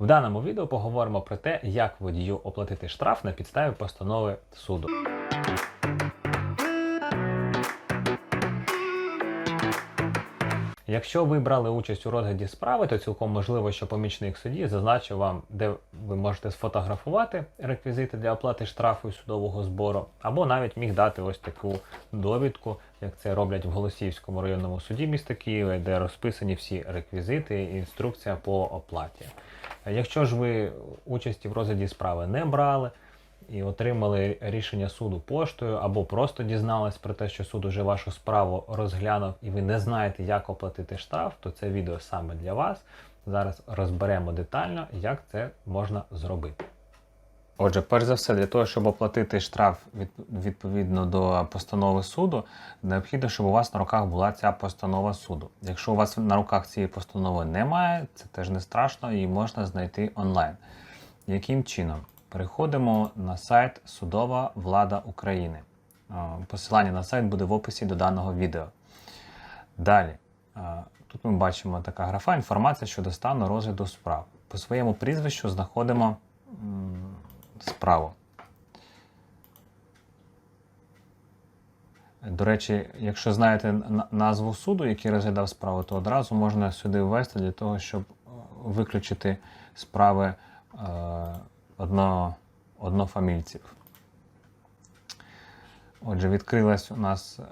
В даному відео поговоримо про те, як водію оплатити штраф на підставі постанови суду. Якщо ви брали участь у розгляді справи, то цілком можливо, що помічник судді зазначив вам, де ви можете сфотографувати реквізити для оплати штрафу і судового збору, або навіть міг дати ось таку довідку, як це роблять в Голосіївському районному суді міста Києва, де розписані всі реквізити і інструкція по оплаті. Якщо ж ви участі в розгляді справи не брали, і отримали рішення суду поштою, або просто дізнались про те, що суд уже вашу справу розглянув, і ви не знаєте, як оплатити штраф, то це відео саме для вас. Зараз розберемо детально, як це можна зробити. Отже, перш за все, для того, щоб оплатити штраф від, відповідно до постанови суду, необхідно, щоб у вас на руках була ця постанова суду. Якщо у вас на руках цієї постанови немає, це теж не страшно, її можна знайти онлайн. Яким чином? Переходимо на сайт Судова Влада України. Посилання на сайт буде в описі до даного відео. Далі, тут ми бачимо така графа інформація щодо стану розгляду справ. По своєму прізвищу знаходимо справу. До речі, якщо знаєте назву суду, який розглядав справу, то одразу можна сюди ввести для того, щоб виключити справи одно, однофамільців. Отже, відкрилась у нас е,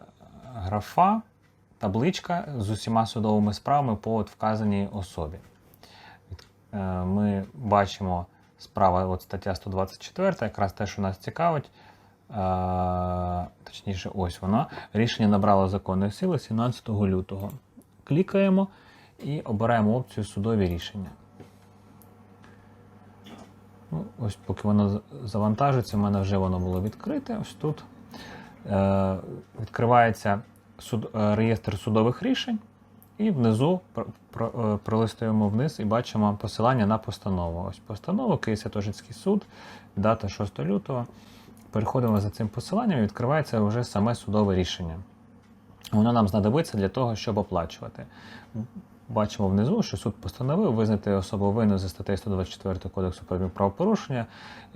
графа, табличка з усіма судовими справами по от вказаній особі. Е, Ми бачимо справа, от стаття 124, якраз те, що нас цікавить. Е, Точніше, ось вона. Рішення набрало законної сили 17 лютого. Клікаємо і обираємо опцію судові рішення. Ну, ось поки воно завантажиться, в мене вже воно було відкрите. Ось тут е, відкривається суд, е, реєстр судових рішень, і внизу е, пролистуємо вниз і бачимо посилання на постанову. Ось постанова, Київ Святошинський суд, дата 6 лютого. Переходимо за цим посиланням і відкривається вже саме судове рішення. Воно нам знадобиться для того, щоб оплачувати. Бачимо внизу, що суд постановив визнати особу винною за статтею 124 Кодексу про правопорушення,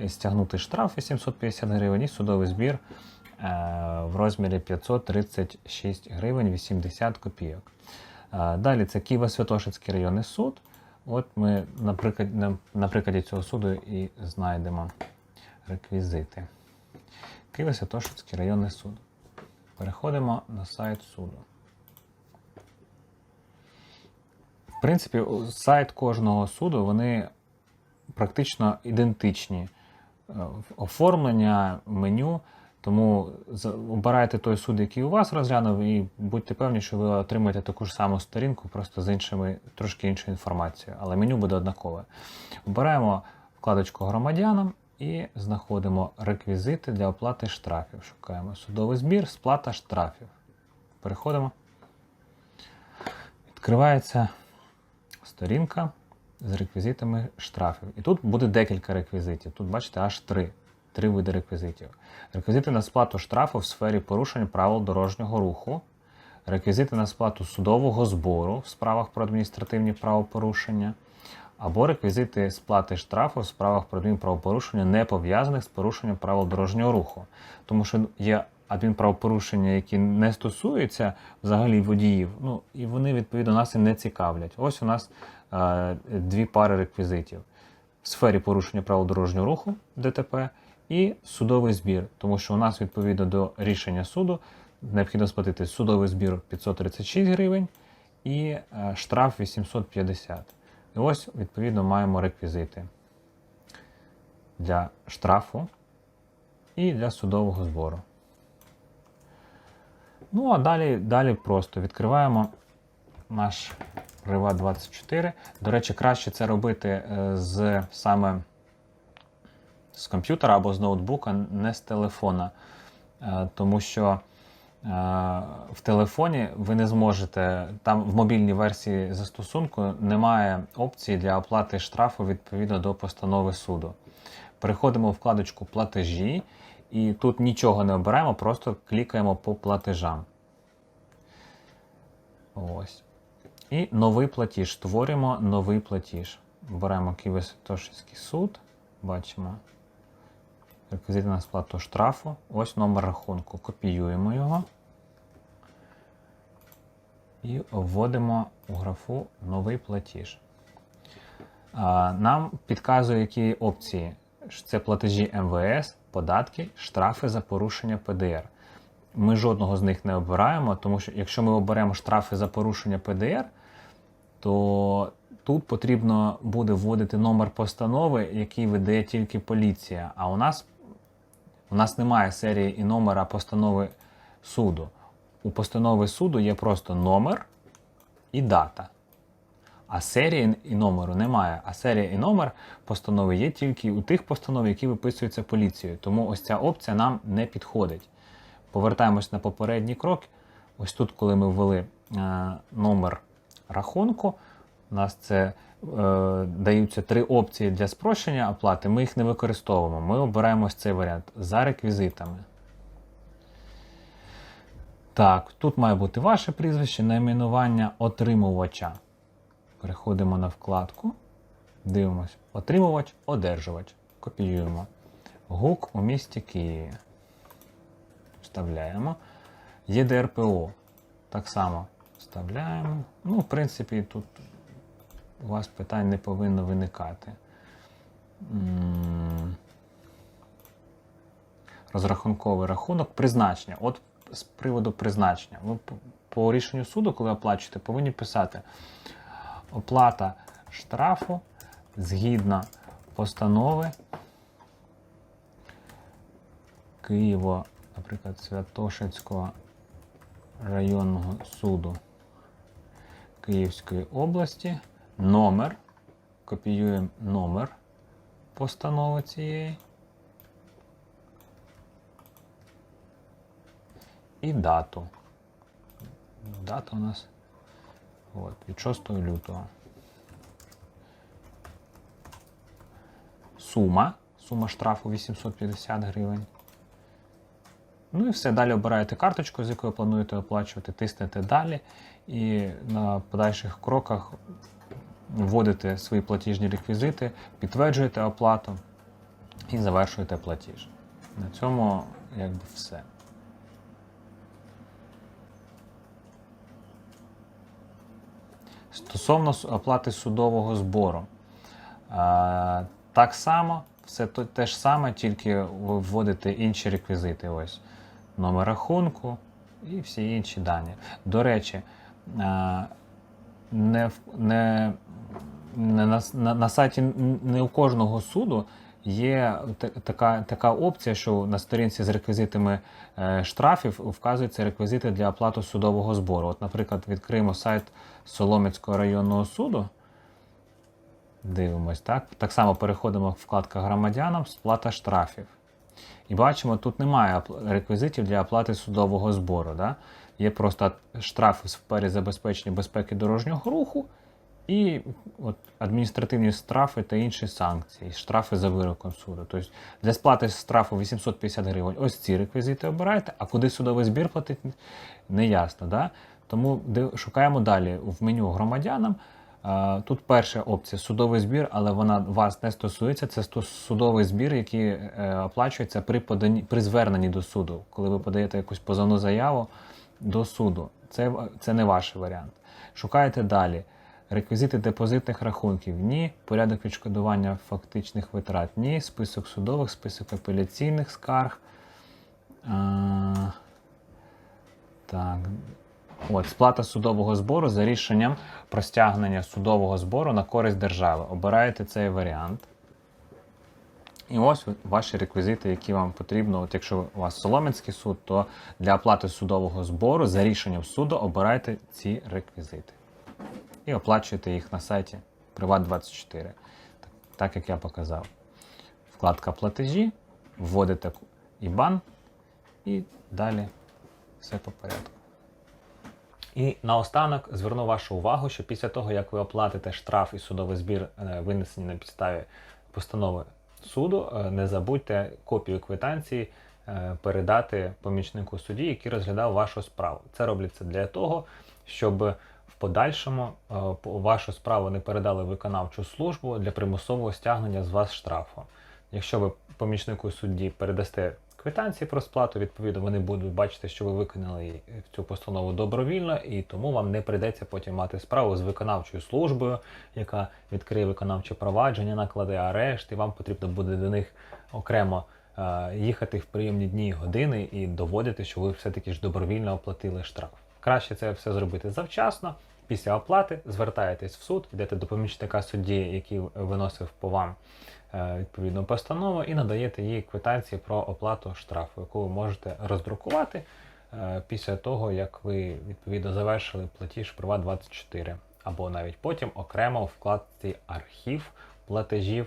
стягнути штраф 850 гривень і судовий збір е, в розмірі 536 гривень 80 копійок. Е, Далі це Києво-Святошинський районний суд. От ми на прикладі цього суду і знайдемо реквізити. Києво-Святошинський районний суд. Переходимо на сайт суду. В принципі, сайт кожного суду вони практично ідентичні. Е, Оформлення, меню. Тому обирайте той суд, який у вас розглянув, і будьте певні, що ви отримаєте таку ж саму сторінку, просто з іншими, трошки іншою інформацією. Але меню буде однакове. Обираємо вкладочку громадянам і знаходимо реквізити для оплати штрафів. Шукаємо судовий збір, сплата штрафів. Переходимо. Відкривається сторінка з реквізитами штрафів. І тут буде декілька реквізитів. Тут, бачите, аж три. Три види реквізитів. Реквізити на сплату штрафу в сфері порушень правил дорожнього руху, реквізити на сплату судового збору в справах про адміністративні правопорушення, або реквізити сплати штрафу в справах про адмінправопорушення, не пов'язаних з порушенням правил дорожнього руху. Тому що є адмінправопорушення, які не стосуються взагалі водіїв, ну і вони відповідно нас і не цікавлять. Ось у нас е, дві пари реквізитів в сфері порушення правил дорожнього руху ДТП і судовий збір, тому що у нас відповідно до рішення суду необхідно сплатити судовий збір 536 гривень і е, штраф 850. І ось, відповідно, маємо реквізити для штрафу і для судового збору. Ну, а далі, далі просто відкриваємо наш Privat 24. До речі, краще це робити е, з саме з комп'ютера або з ноутбука, не з телефона. Е, Тому що е, в телефоні ви не зможете, там в мобільній версії застосунку немає опції для оплати штрафу відповідно до постанови суду. Переходимо в вкладочку платежі, і тут нічого не обираємо, просто клікаємо по платежам. Ось. І новий платіж. Створюємо новий платіж. Беремо Києво-Святошинський суд, бачимо реквізити на сплату штрафу. Ось номер рахунку. Копіюємо його і вводимо у графу новий платіж. Нам підказує, які опції. Це платежі МВС, податки, штрафи за порушення ПДР. Ми жодного з них не обираємо, тому що якщо ми оберемо штрафи за порушення ПДР, то тут потрібно буде вводити номер постанови, який видає тільки поліція. А у нас, у нас немає серії і номера постанови суду. У постанови суду є просто номер і дата. А серії і номеру немає. А серія і номер постанови є тільки у тих постанов, які виписуються поліцією. Тому ось ця опція нам не підходить. Повертаємось на попередній крок. Ось тут, коли ми ввели е, номер рахунку, у нас це е, даються три опції для спрощення оплати. Ми їх не використовуємо. Ми обираємо ось цей варіант за реквізитами. Так, тут має бути ваше прізвище, найменування отримувача. Переходимо на вкладку, дивимось. Отримувач, одержувач. Копіюємо. ГУК у місті Києві. Вставляємо. ЄДРПО. Так само вставляємо. Ну, в принципі, тут у вас питань не повинно виникати. Розрахунковий рахунок, призначення. От з приводу призначення. Ви по- по рішенню суду, коли оплачуєте, повинні писати оплата штрафу згідно постанови Києво, наприклад, Святошинського районного суду Київської області, номер, копіюємо номер постанови цієї і дату. Дата у нас от, від 6 лютого. Сума. Сума штрафу 850 гривень. Ну і все. Далі обираєте карточку, з якою плануєте оплачувати, тиснете далі. І на подальших кроках вводите свої платіжні реквізити, підтверджуєте оплату і завершуєте платіж. На цьому якби все. Стосовно оплати судового збору. Так само, все те ж саме, тільки ви вводите інші реквізити. Ось номер рахунку і всі інші дані. До речі, не, не, не на, на, на сайті не у кожного суду є така, така опція, що на сторінці з реквізитами е, штрафів вказуються реквізити для оплати судового збору. От, наприклад, відкриємо сайт Солом'янського районного суду. Дивимось, так? Так само переходимо в вкладка громадянам, сплата штрафів. І бачимо, тут немає реквізитів для оплати судового збору. Да? Є просто штрафи в сфері забезпечення безпеки дорожнього руху і от, адміністративні штрафи та інші санкції, штрафи за вироком суду. Тобто для сплати штрафу 850 гривень ось ці реквізити обираєте, а куди судовий збір платить, не ясно. Да? Тому шукаємо далі в меню громадянам. Тут перша опція судовий збір, але вона вас не стосується. Це судовий збір, який е, оплачується при поданні при зверненні до суду, коли ви подаєте якусь позовну заяву до суду. Це, це не ваш варіант. Шукаєте далі. Реквізити депозитних рахунків ні, порядок відшкодування фактичних витрат ні, список судових, список апеляційних скарг. А, так, От, сплата судового збору за рішенням про стягнення судового збору на користь держави. Обираєте цей варіант. І ось ваші реквізити, які вам потрібно. От якщо у вас Солом'янський суд, то для оплати судового збору за рішенням суду обирайте ці реквізити. І оплачуєте їх на сайті Приват24. Так, як я показав. Вкладка платежі, вводите IBAN і далі все по порядку. І наостанок зверну вашу увагу, що після того, як ви оплатите штраф і судовий збір, е, винесені на підставі постанови суду, е, не забудьте копію квитанції е, передати помічнику судді, який розглядав вашу справу. Це робиться для того, щоб подальшому е, вашу справу не передали виконавчу службу для примусового стягнення з вас штрафу. Якщо ви помічнику судді передасте квитанції про сплату, відповідно вони будуть бачити, що ви виконали цю постанову добровільно, і тому вам не прийдеться потім мати справу з виконавчою службою, яка відкриє виконавче провадження, накладе арешт, і вам потрібно буде до них окремо е, їхати в прийомні дні і години і доводити, що ви все-таки ж добровільно оплатили штраф. Краще це все зробити завчасно. Після оплати звертаєтесь в суд, йдете до помічника судді, який виносив по вам е, відповідну постанову, і надаєте їй квитанції про оплату штрафу, яку ви можете роздрукувати е, після того, як ви відповідно завершили платіж Приват 24 або навіть потім окремо вкладці архів платежів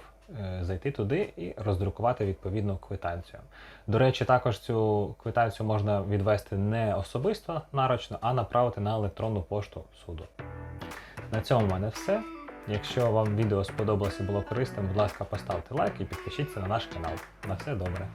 зайти туди і роздрукувати відповідну квитанцію. До речі, також цю квитанцію можна відвести не особисто нарочно, а направити на електронну пошту суду. На цьому в мене все. Якщо вам відео сподобалося і було корисним, будь ласка, поставте лайк і підпишіться на наш канал. На все добре.